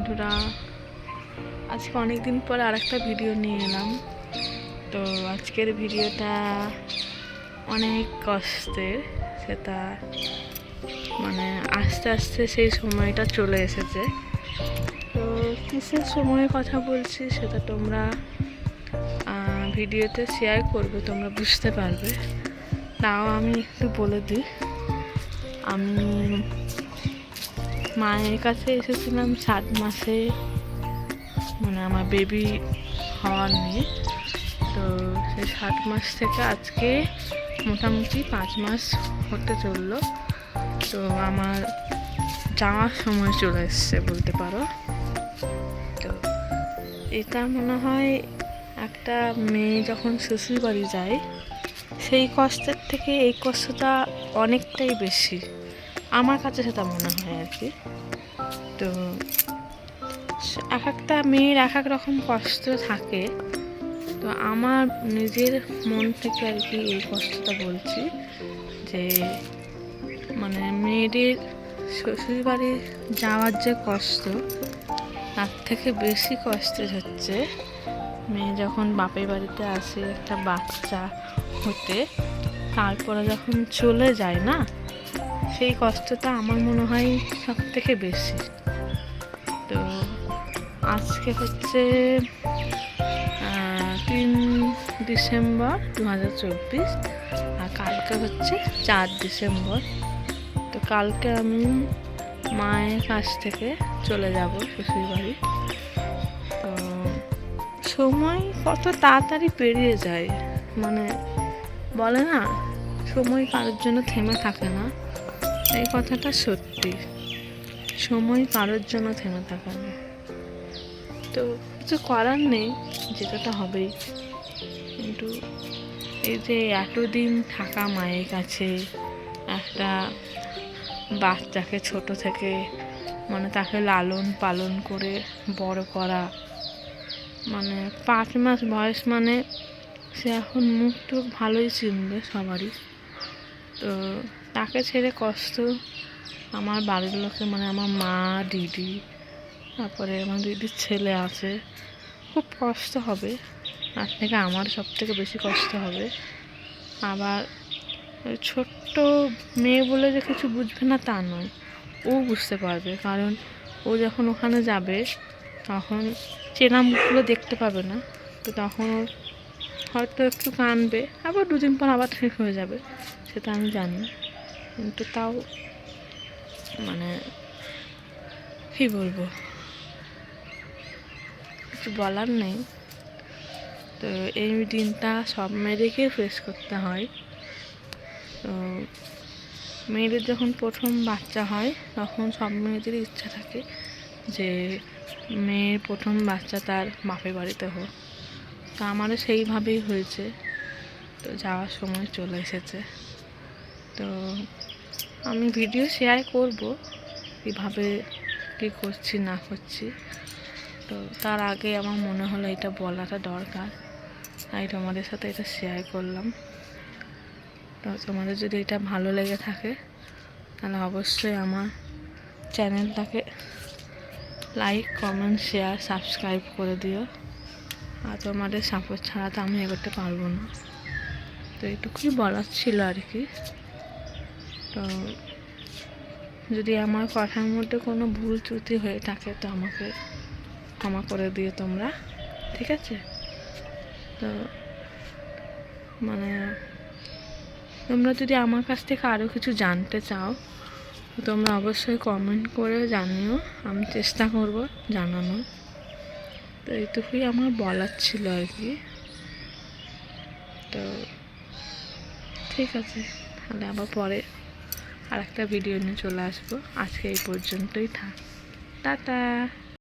বন্ধুরা, আজকে অনেক দিন পর আর একটা ভিডিও নিয়ে এলাম। তো আজকের ভিডিওটা অনেক কষ্টের, সেটা মানে আস্তে আস্তে সেই সময়টা চলে এসেছে। তো কিসের সময়ের কথা বলছি সেটা তোমরা ভিডিওতে শেয়ার করবে, তোমরা বুঝতে পারবে। তাও আমি একটু বলে দিই। আমি মায়ের কাছে এসেছিলাম সাত মাসে। মানে আমার বেবি হওয়ার নিয়ে। তো সেই সাত মাস থেকে আজকে মোটামুটি পাঁচ মাস হতে চলল। তো আমার যাওয়ার সময় চলে এসছে বলতে পারো। তো এটা মনে হয় একটা মেয়ে যখন শ্বশুর বাড়ি যায়, সেই কষ্টের থেকে এই কষ্টটা অনেকটাই বেশি। আমার কাছে সেটা মনে হয় আর কি। তো এক একটা মেয়ের এক এক রকম কষ্ট থাকে। তো আমার নিজের মন থেকে আর কি এই কষ্টটা বলছি যে মানে মেয়েদের শ্বশুর বাড়ি যাওয়ার যে কষ্ট, তার থেকে বেশি কষ্টের হচ্ছে মেয়ে যখন বাপের বাড়িতে আসে একটা বাচ্চা হতে, তারপরে যখন চলে যায় না সেই কষ্টটা আমার মনে হয় সব থেকে বেশি। তো আজকে হচ্ছে তিন ডিসেম্বর দু হাজার চব্বিশ আর কালকে হচ্ছে চার ডিসেম্বর। তো কালকে আমি মায়ের কাছ থেকে চলে যাব শ্বশুর বাড়ি তো সময় কত তাড়াতাড়ি পেরিয়ে যায়। মানে বলে না, সময় কারোর জন্য থেমে থাকে না। এই কথাটা সত্যি। সময় কারোর জন্য থেমে থাকা না। তো কিছু করার নেই, যেটা হবেই। কিন্তু এই যে এতদিন থাকা মায়ের কাছে, একটা বাচ্চাকে ছোট থেকে মানে তাকে লালন পালন করে বড় করা মানে পাঁচ মাস বয়স মানে সে এখন মুখ টুক ভালোই চিনবে সবারই। তো তাকে ছেড়ে কষ্ট আমার বাড়ির লোকে মানে আমার মা, দিদি, তারপরে আমার দিদির ছেলে আছে, খুব কষ্ট হবে। তার থেকে আমার সব থেকে বেশি কষ্ট হবে। আবার ছোট্ট মেয়ে বলে যে কিছু বুঝবে না তা নয়, ও বুঝতে পারবে। কারণ ও যখন ওখানে যাবে, তখন চেনা মুখগুলো দেখতে পাবে না। তো তখন ওর হয়তো একটু কানবে, আবার দুদিন পর আবার ঠিক হয়ে যাবে, সেটা আমি জানি। কিন্তু তাও মানে কী বলব? কিছু বলার নেই। তো এই দিনটা সব মেয়েদেরকে ফেস করতে হয়। তো মেয়েদের যখন প্রথম বাচ্চা হয়, তখন সব মেয়েদেরই ইচ্ছা থাকে যে মেয়ের প্রথম বাচ্চা তার বাপের বাড়িতে হোক। তো আমারও সেইভাবেই হয়েছে। তো যাওয়ার সময় চলে এসেছে। তো আমি ভিডিও শেয়ার করব, কীভাবে, কী করছি, না করছি। তো তার আগে আমার মনে হলো এটা বলাটা দরকার। তাই তোমাদের সাথে এটা শেয়ার করলাম। তো তোমাদের যদি এটা ভালো লেগে থাকে, তাহলে অবশ্যই আমার চ্যানেলটাকে লাইক কমেন্ট শেয়ার সাবস্ক্রাইব করে দিও। আর তোমাদের সাপোর্ট ছাড়া তো আমি এগোতে পারব না। তো এটুকুই বলার ছিল আর কি। তো যদি আমার কথার মধ্যে কোনো ভুল ত্রুটি হয়ে থাকে তো আমাকে ক্ষমা করে দিও তোমরা, ঠিক আছে? তো মানে তোমরা যদি আমার কাছ থেকে আরও কিছু জানতে চাও তোমরা অবশ্যই কমেন্ট করে জানিও। আমি চেষ্টা করব জানানোর। তো এইটুকুই আমার বলার ছিল আর কি। তো ঠিক আছে, তাহলে আবার পরে আর একটা ভিডিও নিয়ে চলে আসব। আজকে এই পর্যন্তই থাক। টাটা।